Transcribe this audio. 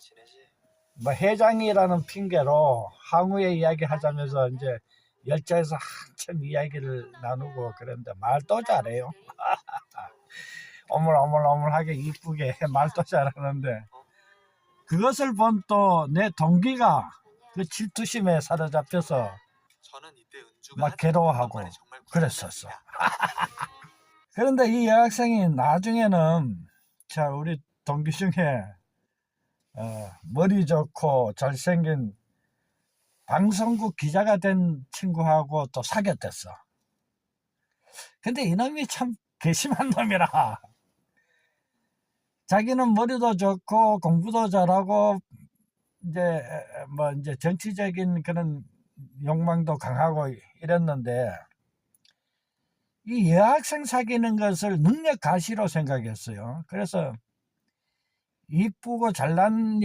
지내지. 뭐 회장이라는 핑계로 항우의 이야기 하자면서 이제 열차에서 한참 이야기를 나누고 그랬는데 말도 잘해요. 어물어물어물하게 이쁘게 말도 잘하는데 그것을 본 또 내 동기가 그 질투심에 사로잡혀서 막 괴로워하고 그랬었어. 그런데 이 여학생이 나중에는 자 우리 동기 중에 어, 머리 좋고 잘생긴 방송국 기자가 된 친구하고 또 사귀었댔어. 근데 이놈이 참 괘씸한 놈이라. 자기는 머리도 좋고 공부도 잘하고 이제 뭐 이제 정치적인 그런 욕망도 강하고 이랬는데 이 여학생 사귀는 것을 능력 가시로 생각했어요. 그래서 이쁘고 잘난